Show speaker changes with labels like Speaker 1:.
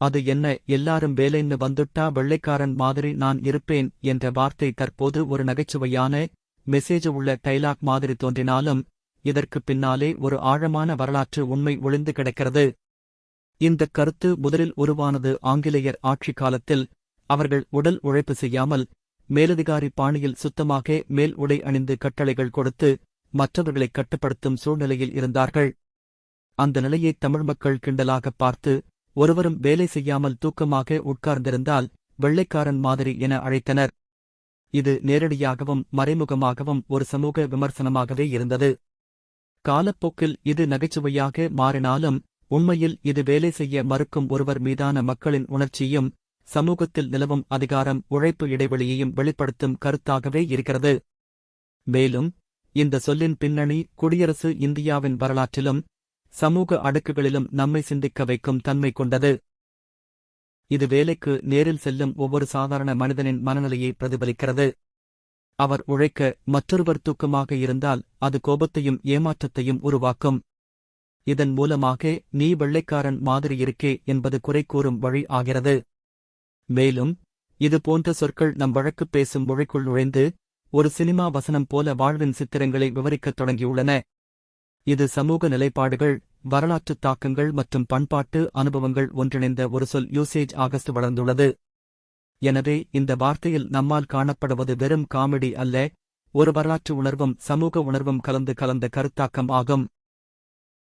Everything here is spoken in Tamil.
Speaker 1: அது என்ன எல்லாரும் வேலைன்னு வந்துட்டா வெள்ளைக்காரன் மாதிரி நான் இருப்பேன் என்ற வார்த்தை தற்போது ஒரு நகைச்சுவையான மெசேஜ் உள்ள டைலாக் மாதிரி தோன்றினாலும் இதற்கு பின்னாலே ஒரு ஆழமான வரலாற்று உண்மை ஒளிந்து கிடக்கிறது. இந்த கருத்து முதலில் உருவானது ஆங்கிலேயர் ஆட்சி காலத்தில் அவர்கள் உடல் உழைப்பு செய்யாமல் மேலதிகாரி பாணியில் சுத்தமாக மேல் உடை அணிந்து கட்டளைகள் கொடுத்து மற்றவர்களை கட்டுப்படுத்தும் சூழ்நிலையில் இருந்தார்கள். அந்த நிலையை தமிழ் மக்கள் கிண்டலாக பார்த்து ஒருவரும் வேலை செய்யாமல் தூக்கமாக உட்கார்ந்திருந்தால் வெள்ளைக்காரன் மாதிரி என அழைத்தனர். இது நேரடியாகவும் மறைமுகமாகவும் ஒரு சமூக விமர்சனமாகவே இருந்தது. காலப்போக்கில் இது நகைச்சுவையாக மாறினாலும் உண்மையில் இது வேலை செய்ய மறுக்கும் ஒருவர் மீதான மக்களின் உணர்ச்சியும் சமூகத்தில் நிலவும் அதிகாரம் உழைப்பு இடைவெளியையும் வெளிப்படுத்தும் கருத்தாகவே இருக்கிறது. மேலும் இந்த சொல்லின் பின்னணி குடியரசு இந்தியாவின் வரலாற்றிலும் சமூக அடுக்குகளிலும் நம்மை சிந்திக்க வைக்கும் தன்மை கொண்டது. இது வேலைக்கு நேரில் செல்லும் ஒவ்வொரு சாதாரண மனிதனின் மனநிலையை பிரதிபலிக்கிறது. அவர் உழைக்க மற்றொருவர் தூக்கமாக இருந்தால் அது கோபத்தையும் ஏமாற்றத்தையும் உருவாக்கும். இதன் மூலமாக நீ வெள்ளைக்காரன் மாதிரி இருக்கே என்பது குறை கூறும் வழி ஆகிறது. மேலும் இது போன்ற சொற்கள் நம் வழக்கு பேசும் மொழிக்குள் நுழைந்து ஒரு சினிமா வசனம் போல வாழ்வின் சித்திரங்களை விவரிக்கத் தொடங்கியுள்ளன. இது சமூக நிலைப்பாடுகள் வரலாற்றுத் தாக்கங்கள் மற்றும் பண்பாட்டு அனுபவங்கள் ஒன்றிணைந்த ஒரு சொல் யூசேஜ் ஆகஸ்ட் வளர்ந்துள்ளது. எனவே இந்த வார்த்தையில் நம்மால் காணப்படுவது வெறும் காமெடி அல்ல ஒரு வரலாற்று உணர்வும் சமூக உணர்வும் கலந்து கலந்த கருத்தாக்கம் ஆகும்.